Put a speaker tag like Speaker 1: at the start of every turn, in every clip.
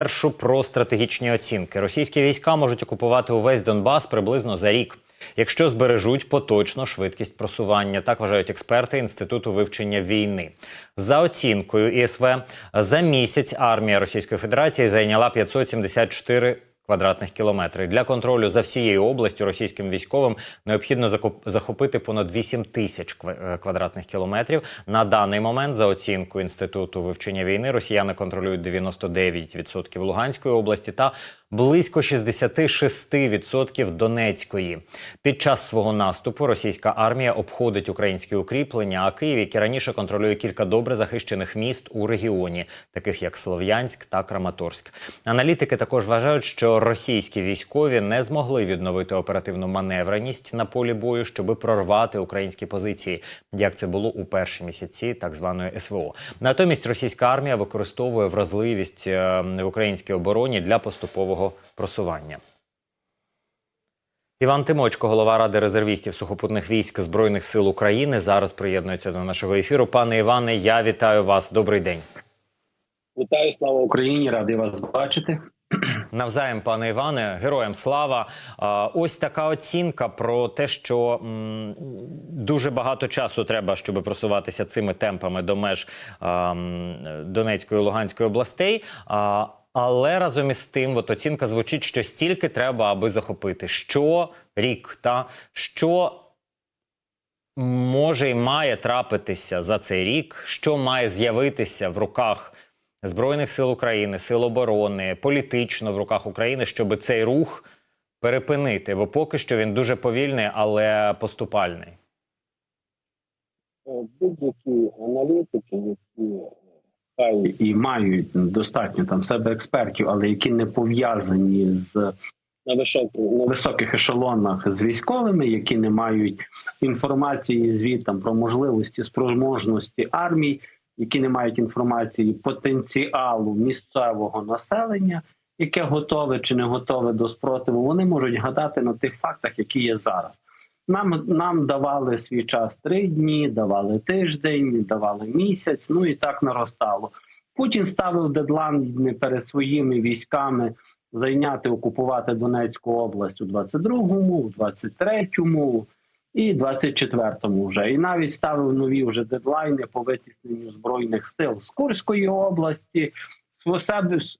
Speaker 1: Першу про стратегічні оцінки. Російські війська можуть окупувати увесь Донбас приблизно за рік, якщо збережуть поточно швидкість просування. Так вважають експерти інституту вивчення війни. За оцінкою ІСВ, за місяць армія Російської Федерації зайняла 574 квадратних кілометрів. Для контролю за всією областю російським військовим необхідно захопити понад 8 тисяч е, квадратних кілометрів. На даний момент, за оцінкою інституту вивчення війни, росіяни контролюють 99% Луганської області та близько 66% Донецької. Під час свого наступу російська армія обходить українські укріплення, а Київ, який раніше контролює кілька добре захищених міст у регіоні, таких як Слов'янськ та Краматорськ. Аналітики також вважають, що російські військові не змогли відновити оперативну маневреність на полі бою, щоби прорвати українські позиції, як це було у перші місяці так званої СВО. Натомість російська армія використовує вразливість е, в українській обороні для поступового просування. Іван Тимочко, голова ради резервістів сухопутних військ Збройних сил України, зараз приєднується до нашого ефіру. Пане Іване, я вітаю вас. Добрий день.
Speaker 2: Вітаю, слава Україні! Радий вас бачити.
Speaker 1: Навзаєм, пане Іване, героям слава. Ось така оцінка про те, що дуже багато часу треба, щоб просуватися цими темпами до меж Донецької і Луганської областей. Але разом із тим, от оцінка звучить, що стільки треба, аби захопити. Що рік, та що може і має трапитися за цей рік, що має з'явитися в руках Збройних сил України, сил оборони, політично в руках України, щоб цей рух перепинити. Бо поки що він дуже повільний, але поступальний.
Speaker 2: Е, Будь-які аналітики, які е, і мають достатньо там себе експертів, але які не пов'язані з на високих, на високих ешелонах з військовими, які не мають інформації звітам про можливості спроможності армій, які не мають інформації потенціалу місцевого населення, яке готове чи не готове до спротиву, вони можуть гадати на тих фактах, які є зараз. Нам нам давали свій час три дні, давали тиждень, давали місяць. Ну і так наростало. Путін ставив дедлайн перед своїми військами зайняти окупувати Донецьку область у 22-му, у 23-му і 24-му вже. І навіть ставив нові вже дедлайни по витісненню збройних сил з Курської області.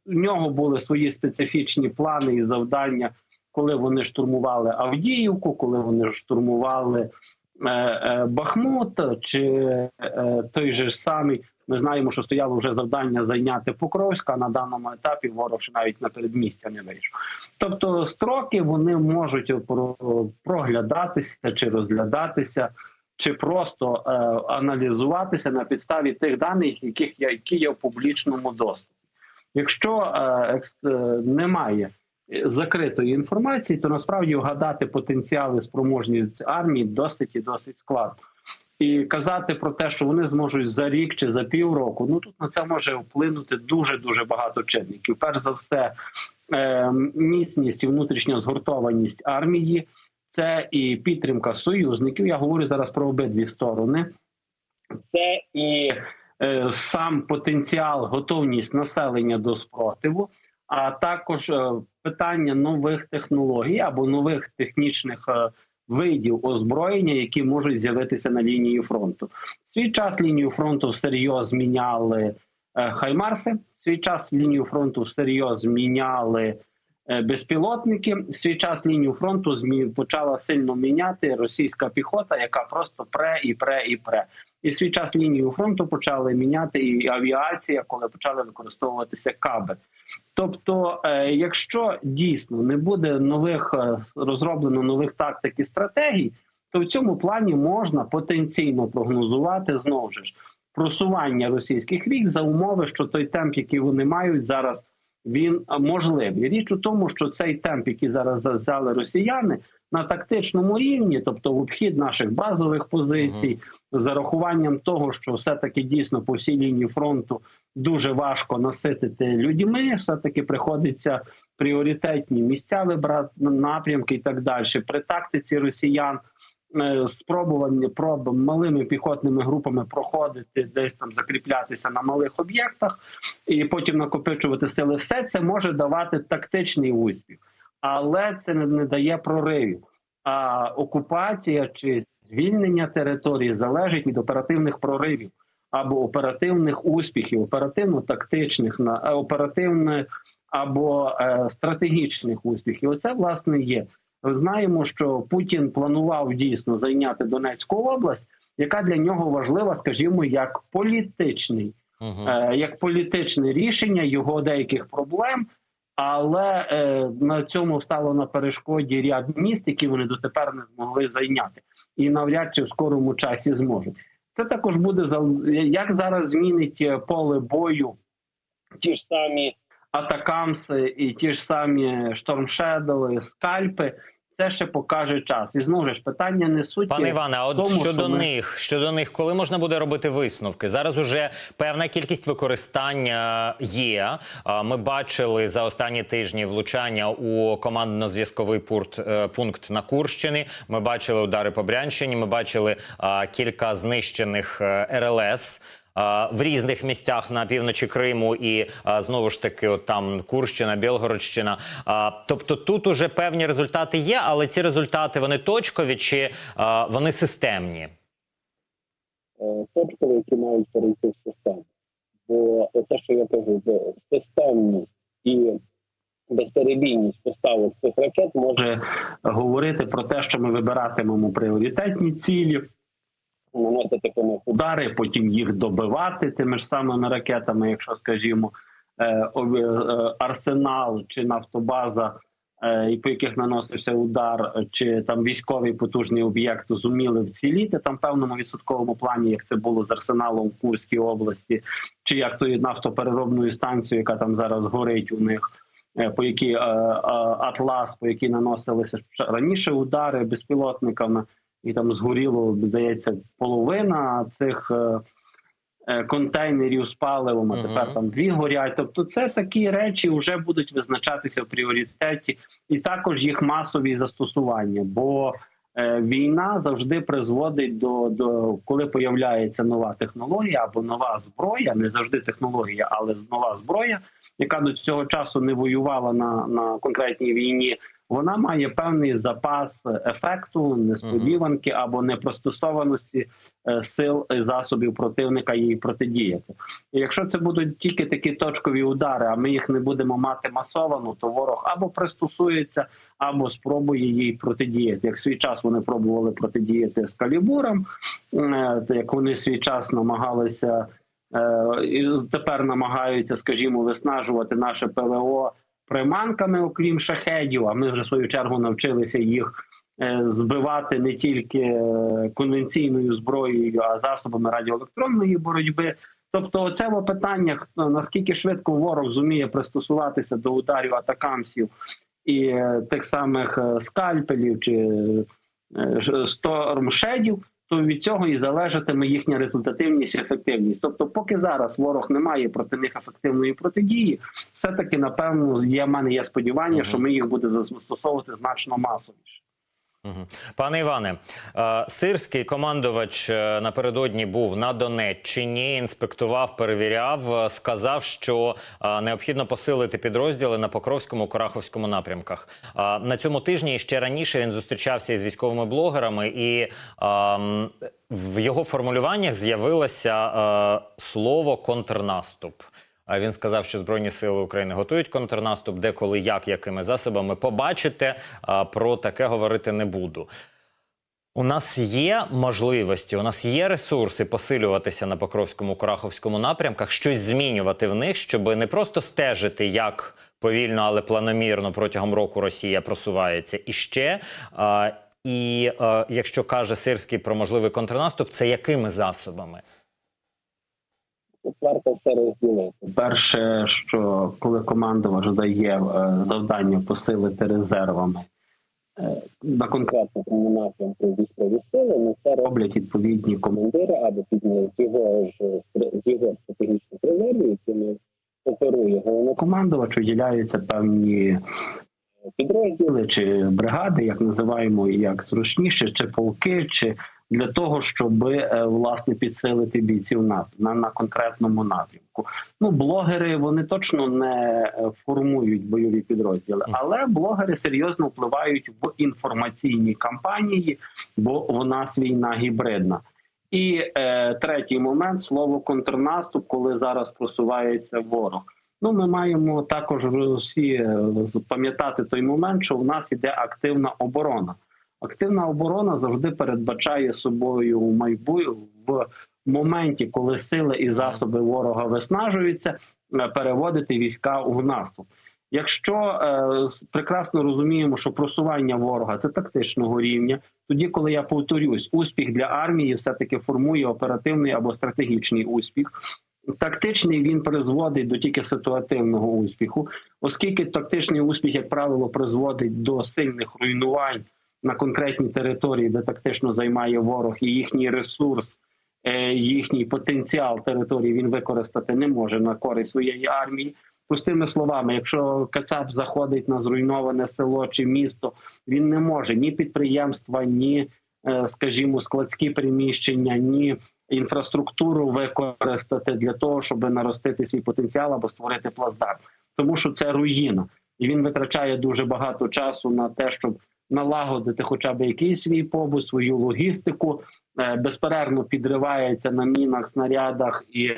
Speaker 2: У нього були свої специфічні плани і завдання коли вони штурмували Авдіївку, коли вони штурмували е, е, Бахмут, чи е, той же самий. Ми знаємо, що стояло вже завдання зайняти Покровська. На даному етапі ворог ще навіть на передмістя не вийшов. Тобто, строки вони можуть проглядатися чи розглядатися, чи просто е, аналізуватися на підставі тих даних, яких є, які є в публічному доступі. Якщо е, екс- е, немає закритої інформації, то насправді вгадати потенціал і спроможність армії досить і досить складно. І казати про те, що вони зможуть за рік чи за півроку, ну тут на це може вплинути дуже дуже багато чинників. Перш за все, е, міцність і внутрішня згуртованість армії, це і підтримка союзників. Я говорю зараз про обидві сторони. Це і е, сам потенціал, готовність населення до спротиву, а також е, питання нових технологій або нових технічних е, видів озброєння, які можуть з'явитися на лінії фронту. Свій час лінію фронту всерйоз зміняли е, хаймарси. Свій час лінію фронту всерйоз зміняли е, безпілотники. Свій час лінію фронту почала сильно міняти російська піхота, яка просто пре і пре і пре. І в свій час лінію фронту почали міняти і авіація, коли почали використовуватися каби. Тобто, е, якщо дійсно не буде нових е, розроблено нових тактик і стратегій, то в цьому плані можна потенційно прогнозувати знову ж просування російських військ за умови, що той темп, який вони мають зараз, він е, можливий. Річ у тому, що цей темп, який зараз взяли росіяни на тактичному рівні, тобто в обхід наших базових позицій, з зарахуванням того, що все таки дійсно по всій лінії фронту дуже важко наситити людьми. Все таки приходиться пріоритетні місця вибрати напрямки і так далі. При тактиці росіян е, спробування проб малими піхотними групами проходити, десь там закріплятися на малих об'єктах, і потім накопичувати сили. Все це може давати тактичний успіх, але це не, дає проривів. А окупація чи звільнення території залежить від оперативних проривів або оперативних успіхів, оперативно-тактичних на е, оперативних або е, стратегічних успіхів. Оце власне є. Ми Знаємо, що Путін планував дійсно зайняти Донецьку область, яка для нього важлива, скажімо, як політичний,
Speaker 1: Угу.
Speaker 2: е, як політичне рішення його деяких проблем. Але е, на цьому стало на перешкоді ряд міст, які вони дотепер не змогли зайняти, і навряд чи в скорому часі зможуть. Це також буде як зараз змінить е, поле бою ті ж самі атакамси і ті ж самі штормшедови, скальпи. Це ще покаже час. І знову ж питання не суть.
Speaker 1: Пане Іване, а от
Speaker 2: тому,
Speaker 1: щодо
Speaker 2: що ми-
Speaker 1: них, щодо них, коли можна буде робити висновки? Зараз уже певна кількість використання є. Ми бачили за останні тижні влучання у командно-зв'язковий пункт, е, пункт на Курщині. Ми бачили удари по Брянщині. Ми бачили кілька знищених е, РЛС. А, В різних місцях на півночі Криму і знову ж таки, от там Курщина, Білгородщина. Тобто тут уже певні результати є, але ці результати вони точкові чи вони системні?
Speaker 3: е, точкові, які мають перейти в систему. Бо те, що я кажу, системність і безперебійність поставок цих ракет може
Speaker 2: говорити про те, що ми вибиратимемо пріоритетні цілі,
Speaker 3: наносити по них
Speaker 2: удари, потім їх добивати тими ж самими ракетами, якщо скажімо, е, е, арсенал чи нафтобаза, е, по яких наносився удар, чи там військовий потужний об'єкт зуміли вціліти там певному відсотковому плані, як це було з арсеналом в Курській області, чи як тою нафтопереробною станцією, яка там зараз горить у них. По якій атлас, по якій наносилися раніше удари безпілотниками, і там згоріло, здається, половина цих е, е, контейнерів з паливом, а тепер там дві горять. Тобто, це такі речі вже будуть визначатися в пріоритеті, і також їх масові застосування. Бо е, війна завжди призводить до, до коли появляється нова технологія або нова зброя, не завжди технологія, але нова зброя, яка до цього часу не воювала на, на конкретній війні. Вона має певний запас ефекту, несподіванки або непростосованості е, сил і засобів противника їй протидіяти. І якщо це будуть тільки такі точкові удари, а ми їх не будемо мати масовано, то ворог або пристосується, або спробує їй протидіяти. Як свій час вони пробували протидіяти з калібуром, е, як вони свій час намагалися е, і тепер намагаються, скажімо, виснажувати наше ПВО приманками, окрім шахедів. А ми вже в свою чергу навчилися їх е, збивати не тільки е, конвенційною зброєю, а засобами радіоелектронної боротьби. Тобто, во питання, наскільки швидко ворог зуміє пристосуватися до ударів атакамсів і е, тих самих скальпелів чи стормшедів, то від цього і залежатиме їхня результативність, і ефективність. Тобто, поки зараз ворог не має проти них ефективної протидії, все таки напевно є в мене є сподівання,
Speaker 1: Мгм.
Speaker 2: що ми їх буде застосовувати значно масовіше.
Speaker 1: Пане Іване, е, сирський командувач е, напередодні був на Донеччині, інспектував, перевіряв, е, сказав, що необхідно посилити підрозділи на Покровському Кораховському напрямках. На цьому тижні і ще раніше він зустрічався із військовими блогерами, і ем, в його формулюваннях з'явилося слово контрнаступ. А Він сказав, що Збройні сили України готують контрнаступ, де коли, як, якими засобами побачите. Про таке говорити не буду. У нас є можливості, у нас є ресурси посилюватися на Покровському Кураховському напрямках, щось змінювати в них, щоб не просто стежити, як повільно, але планомірно протягом року Росія просувається. І ще, і а, якщо каже Сирський про можливий контрнаступ, це якими засобами?
Speaker 3: Тут варто все розділити.
Speaker 2: Перше, що коли командувач дає е, завдання посилити резервами е, на конкретно
Speaker 3: Конкретно напрямку військові сили, ну це роблять
Speaker 2: відповідні
Speaker 3: командири або під з його ж з його стратегічних резервів, якими оперує головне
Speaker 2: командувачу виділяються певні підрозділи чи бригади, як називаємо, як зручніше, чи полки, чи для того, щоб е, власне підсилити бійців НАТО на, на конкретному напрямку. Ну, блогери вони точно не е, формують бойові підрозділи, але блогери серйозно впливають в інформаційні кампанії, бо у нас війна гібридна. І е, третій момент слово контрнаступ, коли зараз просувається ворог. Ну, ми маємо також всі е, пам'ятати той момент, що в нас іде активна оборона. Активна оборона завжди передбачає собою майбу в моменті, коли сили і засоби ворога виснажуються, е, переводити війська у наступ. Якщо е, прекрасно розуміємо, що просування ворога це тактичного рівня, тоді, коли я повторюсь, успіх для армії все таки формує оперативний або стратегічний успіх. Тактичний він призводить до тільки ситуативного успіху, оскільки тактичний успіх, як правило, призводить до сильних руйнувань на конкретній території, де тактично займає ворог, і їхній ресурс, е, їхній потенціал території він використати не може на користь своєї армії. Пустими словами, якщо Кацап заходить на зруйноване село чи місто, він не може ні підприємства, ні, е, скажімо, складські приміщення, ні інфраструктуру використати для того, щоб наростити свій потенціал або створити плацдарм, тому що це руїна, і він витрачає дуже багато часу на те, щоб налагодити хоча б якийсь свій побут, свою логістику, е, безперервно підривається на мінах, снарядах і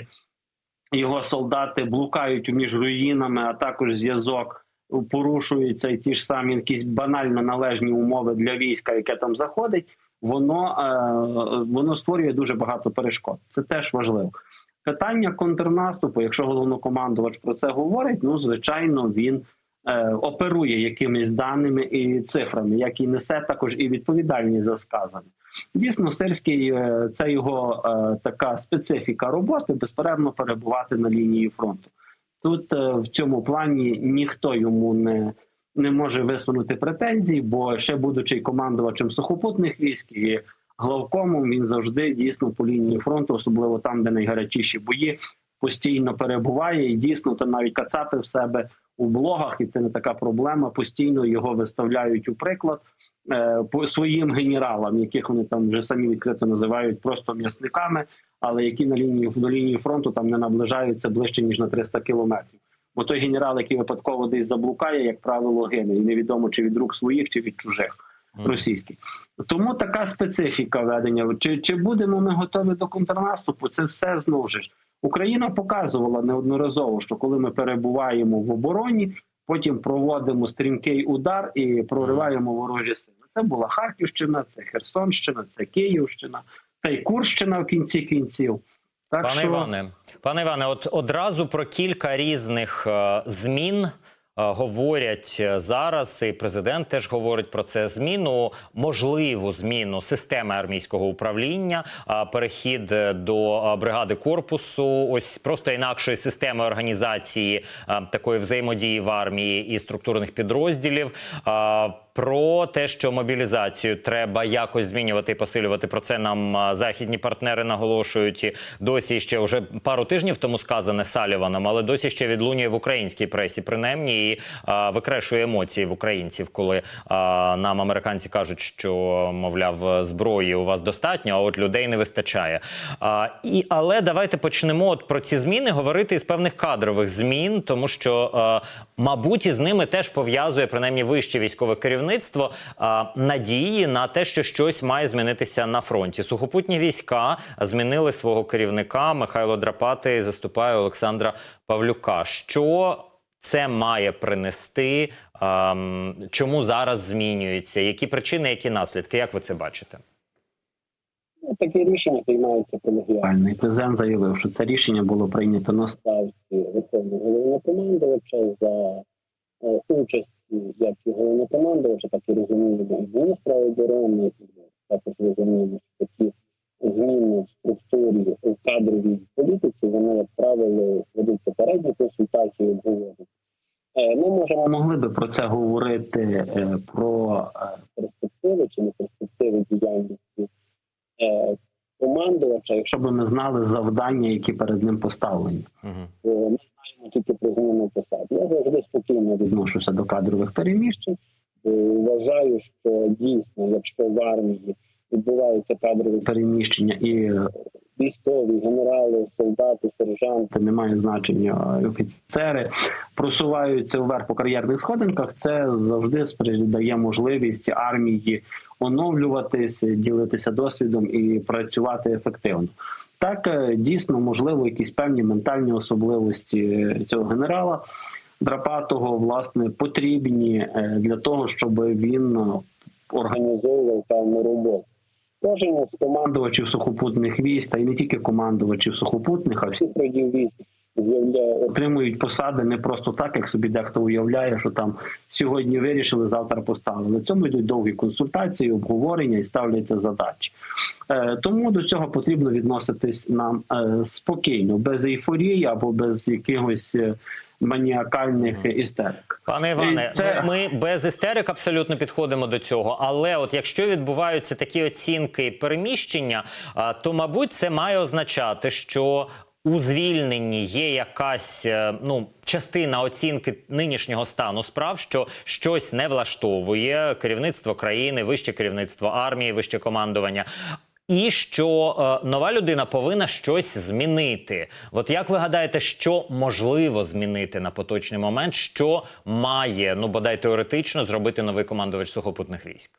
Speaker 2: його солдати блукають між руїнами, а також зв'язок. Порушується і ті ж самі якісь банально належні умови для війська, яке там заходить. Воно е, воно створює дуже багато перешкод. Це теж важливо. Питання контрнаступу, якщо головнокомандувач про це говорить, ну звичайно, він е, оперує якимись даними і цифрами, як і несе також і відповідальність за сказане. Дійсно, Сирський е, це його е, така специфіка роботи безперервно перебувати на лінії фронту. Тут е, в цьому плані ніхто йому не, не може висунути претензій, бо ще будучи командувачем сухопутних військ і главкомом, він завжди дійсно по лінії фронту, особливо там, де найгарячіші бої, постійно перебуває. І дійсно, то навіть кацапи в себе у блогах, і це не така проблема. Постійно його виставляють у приклад е, по своїм генералам, яких вони там вже самі відкрито називають просто м'ясниками, але які на лінії до лінії фронту там не наближаються ближче ніж на 300 кілометрів. Бо той генерал, який випадково десь заблукає, як правило, гине, і невідомо чи від рук своїх, чи від чужих російських. Тому така специфіка ведення. Чи, чи будемо ми готові до контрнаступу? Це все знову ж. Україна показувала неодноразово, що коли ми перебуваємо в обороні, потім проводимо стрімкий удар і прориваємо ворожі сили. Це була Харківщина, це Херсонщина, це Київщина, та й Курщина в кінці кінців. Так
Speaker 1: Пане
Speaker 2: що
Speaker 1: Іване, пане Іване, от одразу про кілька різних е, змін. е, Говорять е, зараз, і президент теж говорить про це зміну, можливу зміну системи армійського управління, перехід до бригади корпусу, ось просто інакшої системи організації такої взаємодії в армії і структурних підрозділів. Про те, що мобілізацію треба якось змінювати і посилювати. Про це нам західні партнери наголошують. Досі ще вже пару тижнів тому сказане Саліваном, але досі ще відлунює в українській пресі, принаймні, і а, викрешує емоції в українців, коли а, нам американці кажуть, що мовляв зброї у вас достатньо, а от людей не вистачає. А, і але давайте почнемо от про ці зміни говорити із певних кадрових змін, тому що а, мабуть із ними теж пов'язує принаймні вище військове керівництво а, надії на те, що щось має змінитися на фронті. Сухопутні війська змінили свого керівника. Михайло Драпати заступає Олександра Павлюка. Що це має принести? Чому зараз змінюється? Які причини, які наслідки? Як ви це бачите?
Speaker 3: Ну, Такі рішення приймаються колегіально.
Speaker 2: президент заявив, що це рішення було прийнято на
Speaker 3: ставці Верховного головнокомандувача за е, участі як і головнокомандувача, так і розуміємо міністра оборони. Також розуміємо, що такі зміни в структурі у кадровій політиці, вони, як правило, ведуть попередні консультації обговорення. Е, Ми можемо
Speaker 2: могли би про це говорити е, про е,
Speaker 3: перспективи чи не перспективи діяльності командувача, якщо
Speaker 2: щоб ми знали завдання, які перед ним поставлені.
Speaker 1: Угу.
Speaker 3: Бо ми знаємо тільки про зміни дану посаду. Я завжди спокійно
Speaker 2: Відношуся до кадрових переміщень.
Speaker 3: Е, Вважаю, що дійсно, якщо в армії відбуваються кадрові
Speaker 2: Переміщення і
Speaker 3: військові, генерали, солдати, сержанти,
Speaker 2: це не має значення е, офіцери просуваються вверх по кар'єрних сходинках. Це завжди дає можливість армії оновлюватись, ділитися досвідом і працювати ефективно. Так е, дійсно можливо якісь певні ментальні особливості цього генерала Драпатого власне потрібні е, для того, щоб він е,
Speaker 3: організовував певну роботу. Кожен з
Speaker 2: командувачів сухопутних військ, та й не тільки командувачів сухопутних, а всі
Speaker 3: всіх родів військ
Speaker 2: отримують посади не просто так, як собі дехто уявляє, що там сьогодні вирішили, завтра поставили. В цьому йдуть довгі консультації, обговорення і ставляться задачі. Е, тому до цього потрібно відноситись нам е, спокійно, без ейфорії або без якихось е, маніакальних істерик.
Speaker 1: Пане Іване,
Speaker 2: це-
Speaker 1: ми без істерик абсолютно підходимо до цього. Але от якщо відбуваються такі оцінки переміщення, то мабуть це має означати, що у звільненні є якась е, ну частина оцінки нинішнього стану справ, що щось не влаштовує керівництво країни, вище керівництво армії, вище командування. І що е, нова людина повинна щось змінити. От як ви гадаєте, що можливо змінити на поточний момент, що має ну бодай теоретично зробити новий командувач сухопутних військ?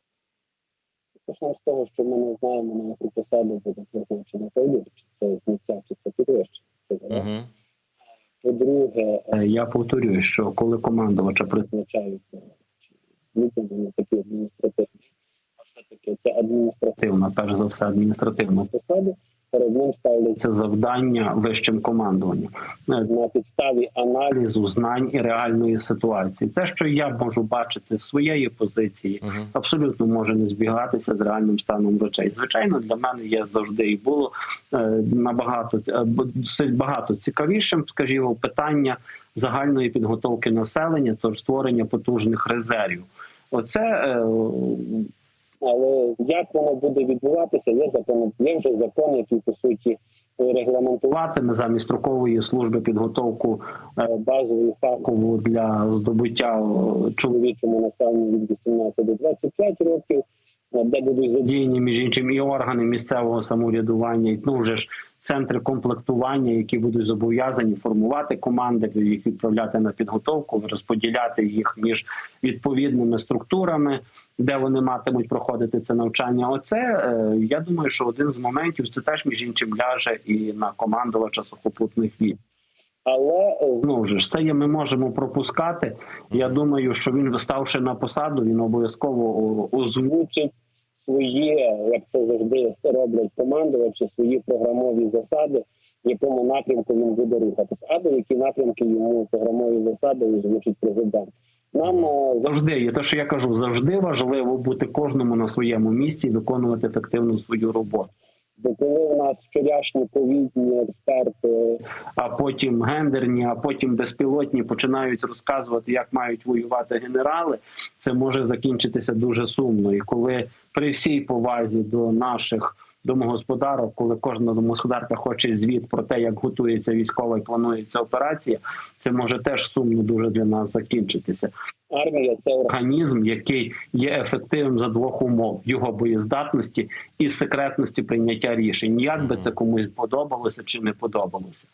Speaker 3: Почнемо з того, що ми не знаємо, на яку посаду буде призначена Павлюк, чи це зняття, чи це підвищення. Це.
Speaker 1: Угу.
Speaker 3: По-друге,
Speaker 2: Е, Я повторюю, що коли командувача призначаються
Speaker 3: призначають на такі адміністративні, а все-таки це адміністративна
Speaker 2: адміністративна, перш за все, адміністративна
Speaker 3: посада, перед ним ставляться
Speaker 2: завдання вищим командуванням. Е,
Speaker 3: на підставі аналізу
Speaker 2: знань і реальної ситуації. Те, що я можу бачити з своєї позиції,
Speaker 1: Угу.
Speaker 2: абсолютно може не збігатися з реальним станом речей. Звичайно, для мене є завжди і було е, набагато е, багато цікавішим, скажімо, питання загальної підготовки населення, тож створення потужних резервів. Оце
Speaker 3: Але як воно буде відбуватися, є закон, є вже закон, який по суті регламентував
Speaker 2: ватиме замість строкової служби підготовку е,
Speaker 3: базовий
Speaker 2: фахову для здобуття е,
Speaker 3: чоловічому населенню від 18 до 25 років, е, де будуть задіяні
Speaker 2: між іншим і органи місцевого самоврядування, і ну вже ж центри комплектування, які будуть зобов'язані формувати команди, їх відправляти на підготовку, розподіляти їх між відповідними структурами, де вони матимуть проходити це навчання. Оце е, я думаю, що один з моментів це теж між іншим ляже і на командувача сухопутних військ.
Speaker 3: але е,
Speaker 2: Знову ж це є, ми можемо пропускати. Я думаю, що він ставши на посаду, він обов'язково озвучить
Speaker 3: озвучить свої, як це завжди роблять командувачі, свої програмові засади, в якому напрямку він буде рухатися, або які напрямки йому програмові засади озвучить президент. Нам е,
Speaker 2: завжди є те, що я кажу, завжди важливо бути кожному на своєму місці і виконувати ефективно свою роботу.
Speaker 3: бо коли у нас вчорашні ковідні експерти
Speaker 2: А потім гендерні, а потім безпілотні починають розказувати, як мають воювати генерали. Це може закінчитися дуже сумно. І коли при всій повазі до наших домогосподарок, коли кожна домогосподарка хоче звіт про те, як готується військова і планується операція, це може теж сумно дуже для нас закінчитися.
Speaker 3: армія це
Speaker 2: Організм, який є ефективним за двох умов: його боєздатності і секретності прийняття рішень. Як би це комусь подобалося чи не подобалося.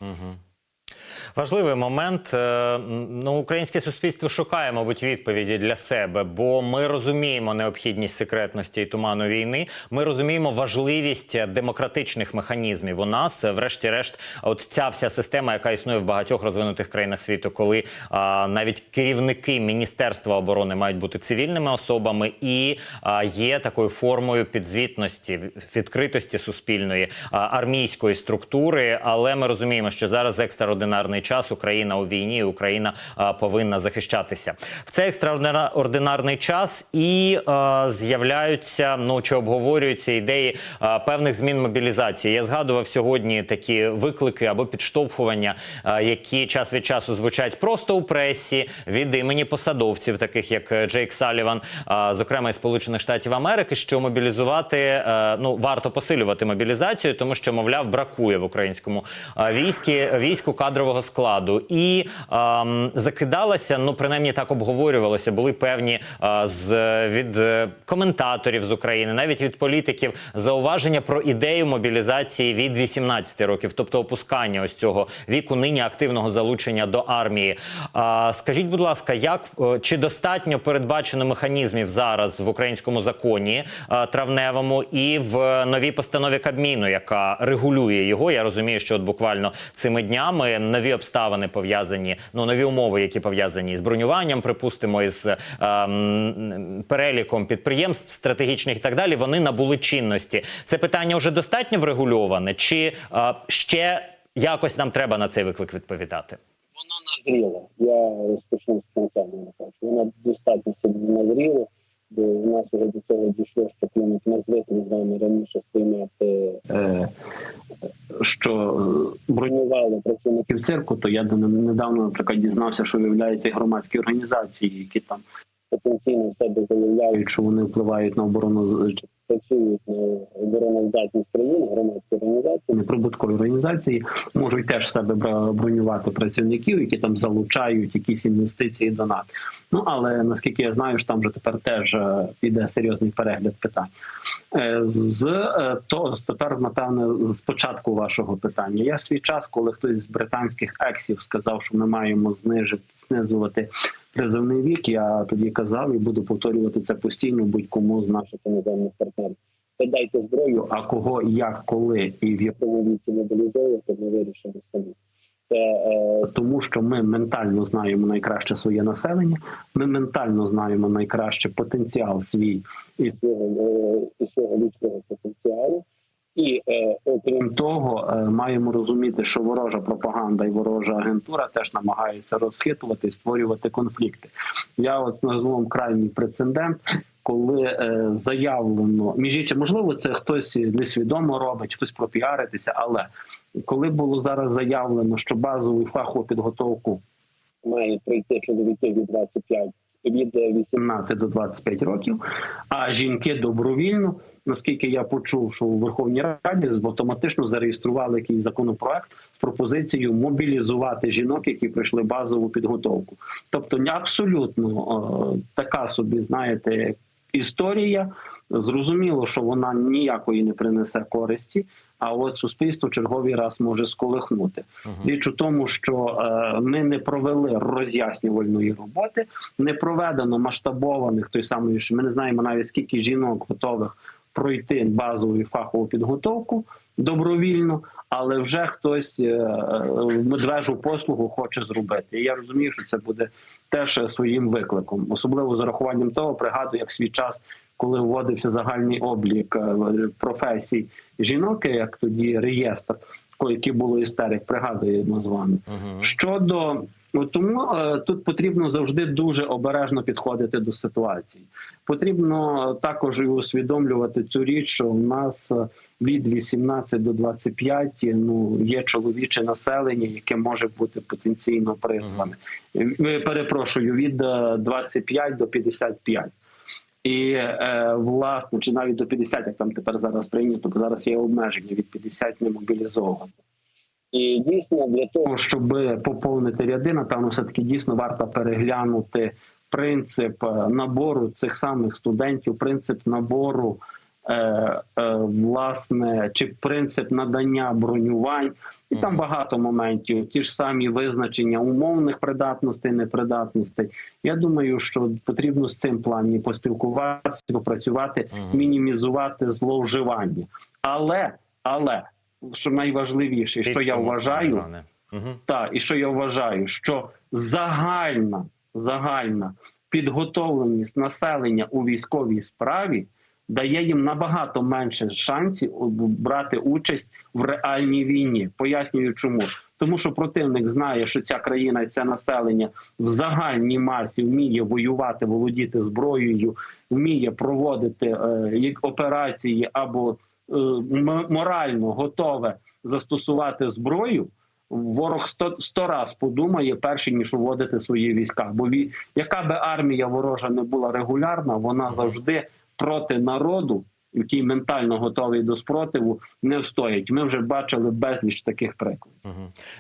Speaker 1: Важливий момент. Е, Ну, українське суспільство шукає, мабуть, відповіді для себе, бо ми розуміємо необхідність секретності і туману війни. Ми розуміємо важливість демократичних механізмів. У нас, е, врешті-решт, от ця вся система, яка існує в багатьох розвинутих країнах світу, коли а, навіть керівники міністерства оборони мають бути цивільними особами, і а, є такою формою підзвітності, відкритості суспільної а, армійської структури. Але ми розуміємо, що зараз екстраординарний час Україна у війні, Україна а, повинна захищатися в цей екстраординарний час і а, з'являються ну чи обговорюються ідеї а, певних змін мобілізації. Я згадував сьогодні такі виклики або підштовхування, а, які час від часу звучать просто у пресі від імені посадовців, таких як е, Джейк Саліван, а, зокрема із Сполучених Штатів Америки, що мобілізувати е, ну варто посилювати мобілізацію, тому що мовляв бракує в українському а, війські війську кадрового складу, і ем, закидалася, ну принаймні так обговорювалося. Були певні е, з від е, коментаторів з України, навіть від політиків, зауваження про ідею мобілізації від 18 років, тобто опускання ось цього віку нині активного залучення до армії. А, скажіть, будь ласка, як е, чи достатньо передбачено механізмів зараз в українському законі е, травневому і в новій постанові Кабміну, яка регулює його? Я розумію, що от буквально цими днями нові обставини пов'язані, ну нові умови, які пов'язані з бронюванням, припустимо, із е, м, переліком підприємств стратегічних і так далі. Вони набули чинності. Це питання вже достатньо врегульоване, чи е, ще якось нам треба на цей виклик відповідати?
Speaker 3: Вона назріла. Я розпочну з кінця. Вона достатньо собі назріла, бо нашого до цього дійшло, що клімат ми звикли з вами раніше сприймати
Speaker 2: Е, що е,
Speaker 3: бронювали працівників
Speaker 2: цирку, то я до- недавно, наприклад, дізнався, що виявляються громадські організації, які там
Speaker 3: потенційно в себе заявляють,
Speaker 2: що вони впливають на оборону
Speaker 3: працюють на обороноздатність країни, громадські організації.
Speaker 2: організації, можуть теж себе бронювати працівників, які там залучають якісь інвестиції, донат. Ну але наскільки я знаю, що там вже тепер теж е, іде серйозний перегляд питань. Е, З е, то тепер, напевне, з початку вашого питання. Я свій час, коли хтось з британських ексів сказав, що ми маємо знижити знизувати призовний вік. Я тоді казав і буду повторювати це постійно будь-кому з наших
Speaker 3: іноземних партнерів. Передайте зброю,
Speaker 2: а кого, як, коли і в
Speaker 3: якому віці мобілізовувати, ми вирішимо самі. Це е,
Speaker 2: тому що ми ментально знаємо найкраще своє населення, ми ментально знаємо найкраще потенціал свій, і
Speaker 3: свого, е, і свого людського потенціалу. І е, окрім
Speaker 2: того, е, маємо розуміти, що ворожа пропаганда і ворожа агентура теж намагаються розхитувати і створювати конфлікти. Я от назву крайній прецедент. Коли е, заявлено між іншим, можливо, це хтось несвідомо робить, хтось пропіаритися, але коли було зараз заявлено, що базову фахову підготовку
Speaker 3: має прийти чоловіки від 25, від е, 18
Speaker 2: 17 до 25 років, а жінки добровільно, наскільки я почув, що у Верховній Раді автоматично зареєстрували якийсь законопроект з пропозицією мобілізувати жінок, які пройшли базову підготовку. Тобто, не абсолютно е, така собі, знаєте, історія. Зрозуміло, що вона ніякої не принесе користі. А от суспільство черговий раз може сколихнути. Річ у тому, що е, ми не провели роз'яснювальної роботи, не проведено масштабованих той самий, що ми не знаємо навіть скільки жінок готових пройти базову і фахову підготовку добровільно, але вже хтось е, е, медвежу послугу хоче зробити. І я розумію, що це буде теж своїм викликом, особливо з урахуванням того, пригадую, як свій час. Коли вводився загальний облік е, професій жінок, як тоді реєстр, який було істерик, пригадуємо з вами. Щодо ну, тому тут потрібно завжди дуже обережно підходити до ситуації. Потрібно також і усвідомлювати цю річ, що в нас від 18 до 25 ну є чоловіче населення, яке може бути потенційно призване. Е, Перепрошую від е, 25 до 55. І е, власне, чи навіть до 50, як там тепер зараз прийнято, бо зараз є обмеження від 50 не мобілізовано.
Speaker 3: і дійсно для того,
Speaker 2: щоб поповнити ряди, напевно, все таки дійсно варто переглянути принцип е, набору цих самих студентів, принцип набору. Е, е, власне, чи принцип надання бронювань, і там багато моментів. Ті ж самі визначення умовних придатностей, непридатностей. Я думаю, що потрібно з цим плані поспілкуватися, попрацювати, мінімізувати зловживання. Але, але що найважливіше, що я вважаю, так, і що я вважаю, що загальна, загальна підготовленість населення у військовій справі дає їм набагато менше шансів брати участь в реальній війні. Пояснюю, чому. Тому що противник знає, що ця країна і це населення в загальній масі вміє воювати, володіти зброєю, вміє проводити е, операції або е, морально готове застосувати зброю. Ворог сто, сто раз подумає перше ніж вводити свої війська. Бо ві, яка би армія ворожа не була регулярна, вона завжди проти народу, який ментально готовий до спротиву, не встоїть. Ми вже бачили безліч таких прикладів.